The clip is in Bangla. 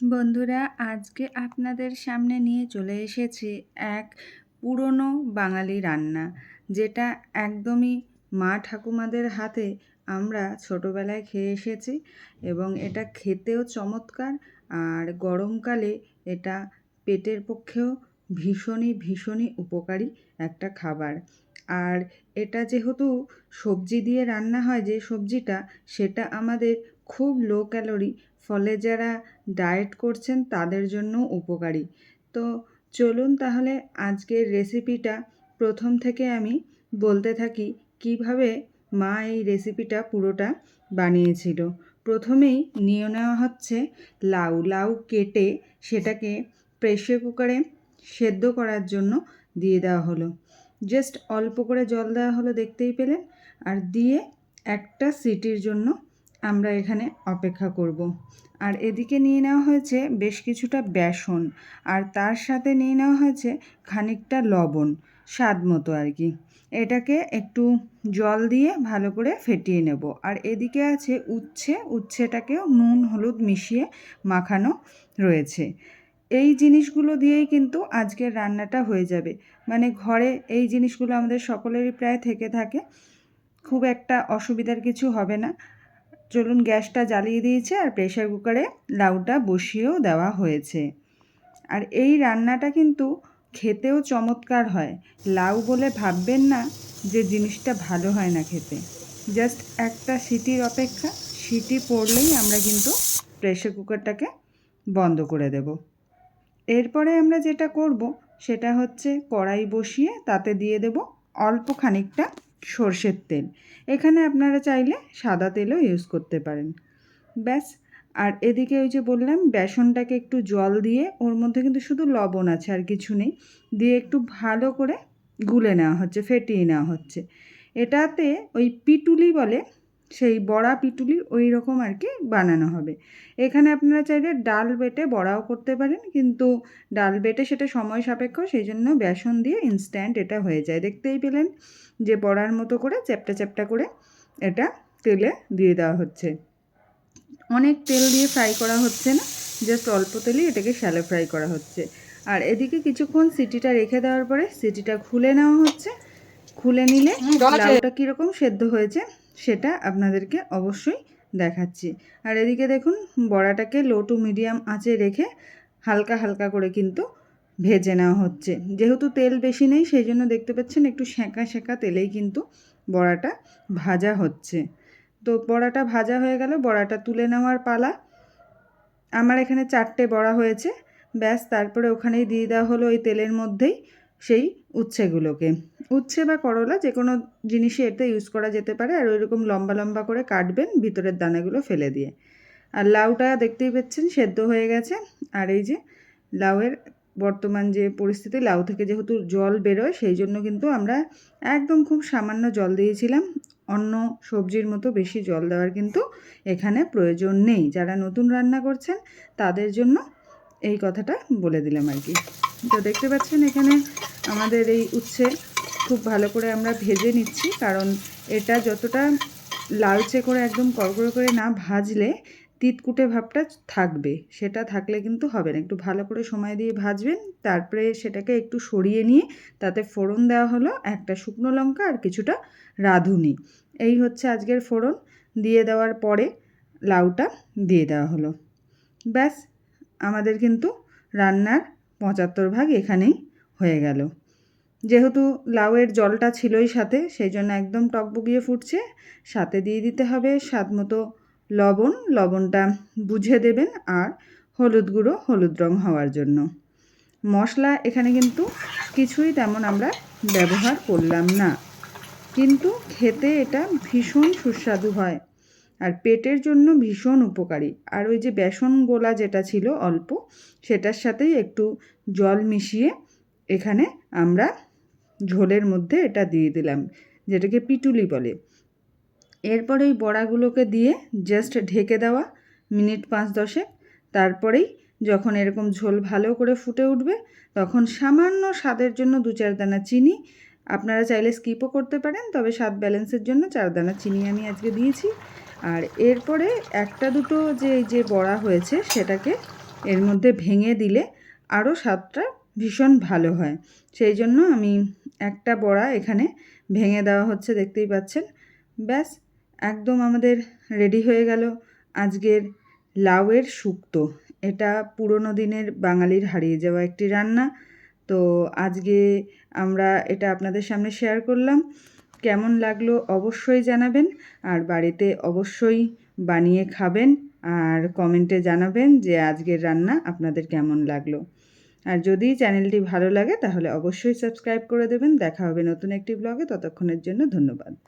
বন্ধুরা, আজকে আপনাদের সামনে নিয়ে চলে এসেছি এক পুরনো বাঙালি রান্না, যেটা একদমই মা ঠাকুমাদের হাতে আমরা ছোটোবেলায় খেয়ে এসেছি এবং এটা খেতেও চমৎকার আর গরমকালে এটা পেটের পক্ষেও ভীষণই ভীষণই উপকারী একটা খাবার। আর এটা যেহেতু সবজি দিয়ে রান্না হয়, যে সবজিটা, সেটা আমাদের খুব লো ক্যালোরি ফলে যারা ডায়েট করছেন তাদের জন্য উপকারী। তো চলুন তাহলে আজকের রেসিপিটা প্রথম থেকে আমি বলতে থাকি কীভাবে মা এই রেসিপিটা পুরোটা বানিয়েছিল। প্রথমেই নিয়ে নেওয়া হচ্ছে লাউ। লাউ কেটে সেটাকে প্রেশার কুকারে সেদ্ধ করার জন্য দিয়ে দেওয়া হলো। জাস্ট অল্প করে জল দেওয়া হলো, দেখতেই পেলেন? আর দিয়ে একটা সিটির জন্য আমরা এখানে অপেক্ষা করব। আর এদিকে নিয়ে নেওয়া হয়েছে বেশ কিছুটা বেসন। আর তার সাথে নিয়ে নেওয়া হয়েছে খানিকটা লবণ, স্বাদ মতো আর কি। এটাকে একটু জল দিয়ে ভালো করে ফেটিয়ে নেব। আর এদিকে আছে উচ্ছে। উচ্ছেটাকেও নুন, হলুদ মিশিয়ে মাখানো রয়েছে। এই জিনিসগুলো দিয়েই কিন্তু আজকের রান্নাটা হয়ে যাবে। মানে ঘরে এই জিনিসগুলো আমাদের সকলেরই প্রায় থেকে থাকে। খুব একটা অসুবিধার কিছু হবে না। চলুন গ্যাসটা জ্বালিয়ে দিয়েছে আর প্রেশার কুকারে লাউটা বসিয়েও দেওয়া হয়েছে। আর এই রান্নাটা কিন্তু খেতেও চমৎকার হয়। লাউ বলে ভাববেন না যে জিনিসটা ভালো হয় না খেতে। জাস্ট একটা সিটির অপেক্ষা, সিটি পড়লেই আমরা কিন্তু প্রেশার কুকারটাকে বন্ধ করে দেব। এরপরে আমরা যেটা করব, সেটা হচ্ছে কড়াই বসিয়ে তাতে দিয়ে দেব অল্প খানিকটা সর্ষের তেল। এখানে আপনারা চাইলে সাদা তেলও ইউজ করতে পারেন। ব্যাস, আর এদিকে ওই যে বললাম, বেসনটাকে একটু জল দিয়ে, ওর মধ্যে কিন্তু শুধু লবণ আছে, আর কিছু নেই, দিয়ে একটু ভালো করে গুলে নেওয়া হচ্ছে, ফেটিয়ে নেওয়া হচ্ছে। এটাতে ওই পিটুলি বলে সেই বড়া পিটুলি ওই রকম আর কি বানানো হবে। এখানে আপনারা চাইলে ডাল বেটে বড়াও করতে পারেন কিন্তু ডাল বেটে সেটা সময় সাপেক্ষ সেই জন্য বেসন দিয়ে ইনস্ট্যান্ট এটা হয়ে যায়। দেখতেই পেলেন যে বড়ার মতো করে চ্যাপটা চ্যাপটা করে এটা তেলে দিয়ে দেওয়া হচ্ছে। অনেক তেল দিয়ে ফ্রাই করা হচ্ছে না জাস্ট অল্প তেলেই এটাকে শ্যালো ফ্রাই করা হচ্ছে। আর এদিকে কিছুক্ষণ সিটিটা রেখে দেওয়ার পরে সিটিটা খুলে নেওয়া হচ্ছে। খুলে নিলে লাউটা কীরকম সেদ্ধ হয়েছে সেটা আপনাদেরকে অবশ্যই দেখাচ্ছি। আর এদিকে দেখুন, বড়াটাকে লো টু মিডিয়াম আঁচে রেখে হালকা হালকা করে কিন্তু ভেজে নেওয়া হচ্ছে। যেহেতু তেল বেশি নেই, সেই জন্য দেখতে পাচ্ছেন একটু সেঁকা সেঁকা তেলেই কিন্তু বড়াটা ভাজা হচ্ছে। তো বড়াটা ভাজা হয়ে গেল, বড়াটা তুলে নেওয়ার পালা। আমার এখানে চারটে বড়া হয়েছে। ব্যাস, তারপরে ওখানেই দিয়ে দেওয়া হলো ওই তেলের মধ্যেই। সেই উচ্ছেগুলোকে। উচ্ছে বা করলা যে কোনো জিনিসই এতে ইউজ করা যেতে পারে আর ওইরকম লম্বা লম্বা করে কাটবেন ভিতরের দানাগুলো ফেলে দিয়ে। আর লাউটা দেখতেই পাচ্ছেন সেদ্ধ হয়ে গেছে। আর এই যে লাউয়ের বর্তমান যে পরিস্থিতি, লাউ থেকে যেহেতু জল বেরোয় সেই জন্য কিন্তু আমরা একদম খুব সামান্য জল দিয়েছিলাম। অন্য সবজির মতো বেশি জল দেওয়ার কিন্তু এখানে প্রয়োজন নেই। যারা নতুন রান্না করছেন তাদের জন্য এই কথাটা বলে দিলাম আর কি। তো দেখতে পাচ্ছেন এখানে আমাদের এই উচ্ছে খুব ভালো করে আমরা ভেজে নিচ্ছি, কারণ এটা যতটা লালচে করে একদম কড়কড়ো করে না ভাজলে তিতকুটে ভাবটা থাকবে, সেটা থাকলে কিন্তু হবে না। একটু ভালো করে সময় দিয়ে ভাজবেন, তারপরে সেটাকে একটু সরিয়ে নিয়ে তাতে ফোড়ন দেওয়া হলো একটা শুকনো লঙ্কা আর কিছুটা রাঁধুনি। এই হচ্ছে আজকের ফোড়ন, দিয়ে দেওয়ার পরে লাউটা দিয়ে দেওয়া হলো। ব্যাস, আমাদের কিন্তু রান্নার পঁচাত্তর ভাগ এখানেই হয়ে গেল। যেহেতু লাউয়ের জলটা ছিলই সাথে, সেই জন্য একদম টকবগিয়ে ফুটছে। সাথে দিয়ে দিতে হবে স্বাদ মতো লবণ। লবণটা বুঝে দেবেন আর হলুদ গুঁড়ো, হলুদ রং হওয়ার জন্য। মশলা এখানে কিন্তু কিছুই তেমন আমরা ব্যবহার করলাম না। কিন্তু খেতে এটা ভীষণ সুস্বাদু হয়। পেটের জন্য ভীষণ উপকারী। আর ওই যে বেসন গোলা যেটা ছিল অল্প, সেটার সাথেই একটু জল মিশিয়ে এখানে আমরা ঝোলের মধ্যে এটা দিয়ে দিলাম, যেটাকে পিটুলি বলে। এরপর এই বড়াগুলোকে দিয়ে জাস্ট ঢেকে দেওয়া মিনিট পাঁচ দশেক। তারপরেই যখন এরকম ঝোল ভালো করে ফুটে উঠবে, তখন সামান্য স্বাদের জন্য দু চার দানা চিনি, আপনারা চাইলে স্কিপও করতে পারেন, তবে স্বাদ ব্যালেন্সের জন্য চার দানা চিনি আমি আজকে দিয়েছি। আর এরপরে একটা দুটো যে যে বড়া হয়েছে সেটাকে এর মধ্যে ভেঙে দিলে আরও স্বাদটা ভীষণ ভালো হয়। সেই জন্য আমি একটা বড়া এখানে ভেঙে দেওয়া হচ্ছে, দেখতেই পাচ্ছেন। ব্যাস, একদম আমাদের রেডি হয়ে গেল আজকের লাউয়ের শুক্তো। এটা পুরনো দিনের বাঙালির হারিয়ে যাওয়া একটি রান্না। তো আজকে আমরা এটা আপনাদের সামনে শেয়ার করলাম। কেমন লাগল অবশ্যই জানাবেন। আর বাড়িতে অবশ্যই বানিয়ে খাবেন আর কমেন্টে জানাবেন যে আজকের রান্না আপনাদের কেমন লাগল। আর যদি চ্যানেলটি ভালো লাগে তাহলে অবশ্যই সাবস্ক্রাইব করে দেবেন। দেখা হবে নতুন একটি ব্লগে। ততক্ষণের জন্য ধন্যবাদ।